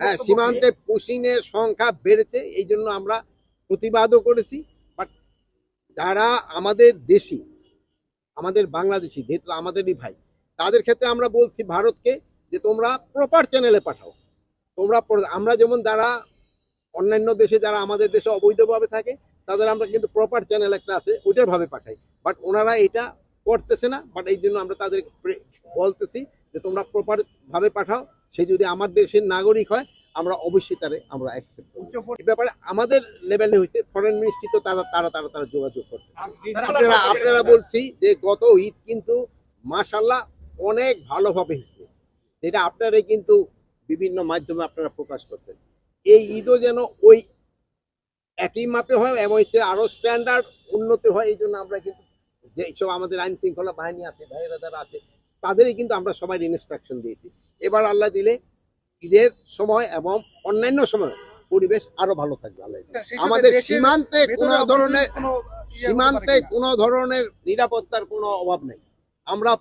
হ্যাঁ সীমান্তে পুশিনের সংখ্যা বেড়েছে, এই জন্য আমরা প্রতিবাদও করেছি বাট যারা আমাদের দেশি, আমাদের বাংলাদেশি, যেহেতু আমাদেরই ভাই, তাদের ক্ষেত্রে আমরা বলছি ভারতকে যে তোমরা প্রপার চ্যানেলে পাঠাও। তোমরা আমরা যেমন যারা অন্যান্য দেশে, যারা আমাদের দেশে অবৈধভাবে থাকে, তাদের আমরা কিন্তু প্রপার চ্যানেল একটা আছে, ওইটার ভাবে পাঠাই। বাট ওনারা এটা করতেছে না বাট এই জন্য আমরা তাদের বলতেছি যে তোমরা প্রপার ভাবে পাঠাও। সে যদি আমার দেশের নাগরিক হয় আমরা অবশ্যই তারে আমরা অ্যাকসেপ্ট এই ব্যাপারে আমাদের লেভেলে হয়েছে ফরেন মিনিস্ট্রি তো তারা তারা তারা তারা যোগাযোগ করতে আপনারা আপনারা বলছি যে গত ঈদ কিন্তু মাশাল্লাহ অনেক ভালোভাবে হয়েছে যেটা আপনারাই কিন্তু বিভিন্ন মাধ্যমে আপনারা প্রকাশ করছেন। এই ঈদও যেন ওই একই মাপে হয় এবং হচ্ছে আরও স্ট্যান্ডার্ড উন্নতি হয় এই জন্য আমরা কিন্তু যে সব আমাদের আইন শৃঙ্খলা বাহিনী আছে ভাইয়েরা যারা আছে তাদেরই কিন্তু আমরা সবাই ইনস্ট্রাকশন দিয়েছি। এবার আল্লাহ দিলে ঈদের সময় এবং অন্যান্য সময় পরিবেশ আরও ভালো থাকবে আল্লাহ আমাদের সীমান্তে কোনো ধরনের সীমান্তে কোনো? ধরনের নিরাপত্তার কোনো অভাব নেই। আমরা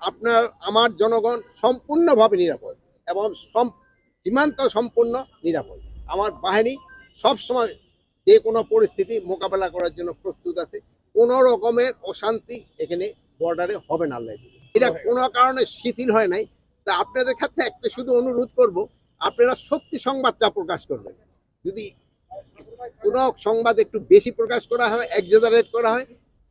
আপনার আমার জনগণ সম্পূর্ণভাবে নিরাপদ এবং সীমান্ত সম্পূর্ণ নিরাপদ। আমার বাহিনী সবসময় যে কোনো পরিস্থিতি মোকাবেলা করার জন্য প্রস্তুত আছে। কোনো রকমের অশান্তি এখানে বর্ডারে হবে না আল্লাহ এটা কোনো কারণে শিথিল হয় নাই। তা আপনাদের ক্ষেত্রে একটা শুধু অনুরোধ করব আপনারা সত্যি সংবাদটা প্রকাশ করবেন। যদি কোন সংবাদ একটু বেশি প্রকাশ করা হয় এক্সাজারেট করা হয়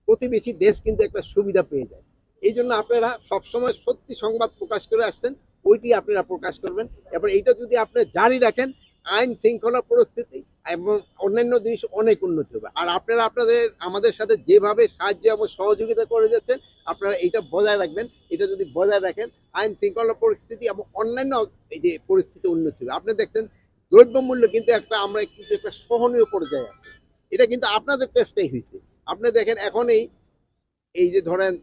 প্রতিবেশী দেশ কিন্তু একটা সুবিধা পেয়ে যায়। এই জন্য আপনারা সবসময় সত্যি সংবাদ প্রকাশ করে আসছেন ওইটি আপনারা প্রকাশ করবেন। এবার এইটা যদি আপনি জারি রাখেন আইন শৃঙ্খলা পরিস্থিতি এবং অন্যান্য জিনিস অনেক উন্নতি হবে। আর আপনারা আপনাদের, আমাদের সাথে যেভাবে সাহায্য এবং সহযোগিতা করে যাচ্ছেন, আপনারা এটা বজায় রাখবেন। এটা যদি বজায় রাখেন, আইন শৃঙ্খলা পরিস্থিতি এবং অন্যান্য এই যে পরিস্থিতি উন্নতি হবে। আপনি দেখছেন, দ্রব্যমূল্য কিন্তু একটা, আমরা কিন্তু একটা সহনীয় পর্যায়ে আছে। এটা কিন্তু আপনাদের চেষ্টাই হয়েছে। আপনি দেখেন, এখন এই এই যে ধরেন,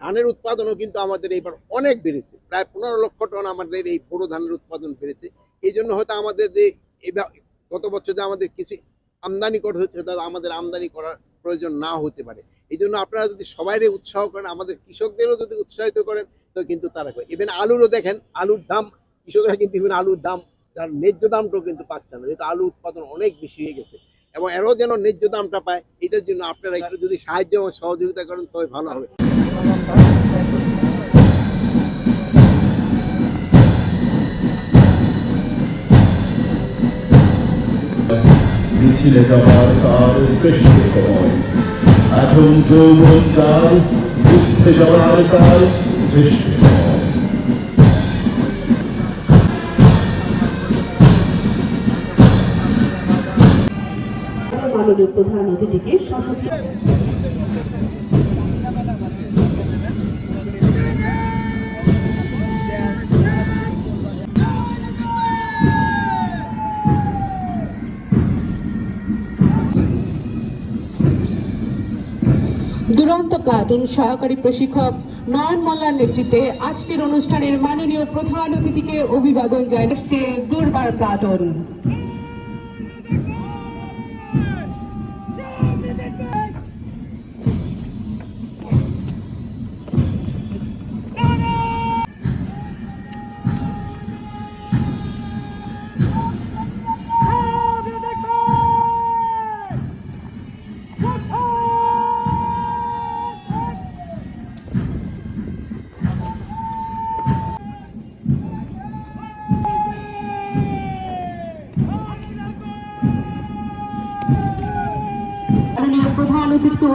ধানের উৎপাদনও কিন্তু আমাদের এইবার অনেক বেড়েছে। প্রায় পনেরো লক্ষ টন আমাদের এই বড় ধানের উৎপাদন বেড়েছে। এই জন্য হয়তো আমাদের যে এবার গত বছর যে আমাদের কিছু আমদানি করা হচ্ছে তা আমাদের আমদানি করার প্রয়োজন না হতে পারে। এই জন্য আপনারা যদি সবাইরে উৎসাহ করেন আমাদের কৃষকদেরও যদি উৎসাহিত করেন তো কিন্তু তারা করে। ইভেন আলুরও দেখেন আলুর দাম কৃষকরা কিন্তু ইভেন আলুর দাম তার ন্যায্য দামটাও কিন্তু পাচ্ছে না। যেহেতু আলু উৎপাদন অনেক বেশি হয়ে গেছে এবং এরও যেন ন্যায্য দামটা পায় এটার জন্য আপনারা একটু যদি সাহায্য এবং সহযোগিতা করেন তবে ভালো হবে। মিছিলে যাবার তার শ্রেষ্ঠ সময়। এখন যৌবন তার বুঝতে যাওয়ার তার মাননীয় প্রধান অতিথিকে সশস্ত্র প্লাটুন সহকারী প্রশিক্ষক নয়ন মোল্লার নেতৃত্বে আজকের অনুষ্ঠানের মাননীয় প্রধান অতিথিকে অভিবাদন জানাচ্ছে দুর্বার প্লাটুন।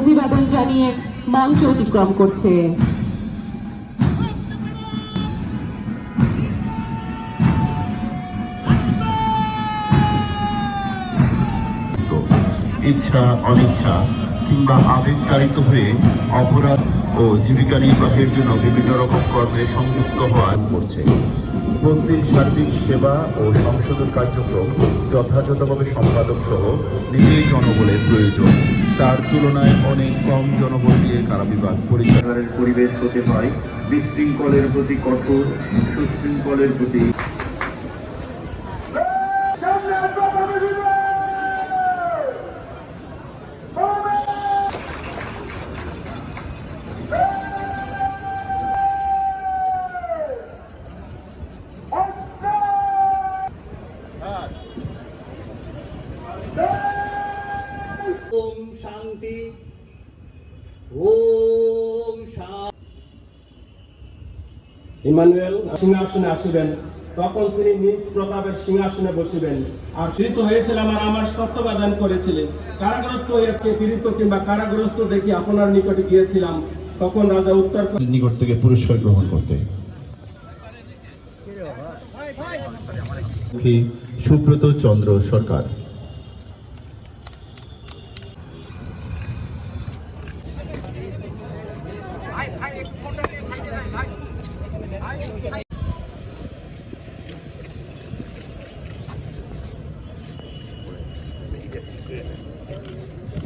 অভিবাদন জানিয়ে মঞ্চ অতিক্রম করছে। ইচ্ছা অনিচ্ছা কিংবা আবেগতাড়িত হয়ে অপরাধ ও জীবিকা নির্বাহের জন্য বিভিন্ন রকম কর্মে সংযুক্ত হওয়া করছে। প্রতিদিন সার্বিক সেবা ও সংশোধন কার্যক্রম যথাযথভাবে সম্পাদক সহ নিজেই জনবলের প্রয়োজন। তার তুলনায় অনেক কম জনবল দিয়ে কারাবিভাগ পরিচালনার পরিবেশ হতে হয় বিশৃঙ্খলের প্রতি কঠোর সুশৃঙ্খলের প্রতি ইমানুয়েল সিংহাসনে আসিবেন। তখন তিনি নিজ প্রতাপের সিংহাসনে বসিবেন। আর পীড়িত হয়েছিলাম আর আমার তত্ত্বাবধান করেছিলেন। কারাগ্রস্ত হয়েছে পীড়িত কিংবা কারাগ্রস্ত দেখি আপনার নিকটে গিয়েছিলাম। তখন রাজা উত্তর নিকট থেকে পুরস্কার গ্রহণ করতে। সুব্রত চন্দ্র সরকার। で。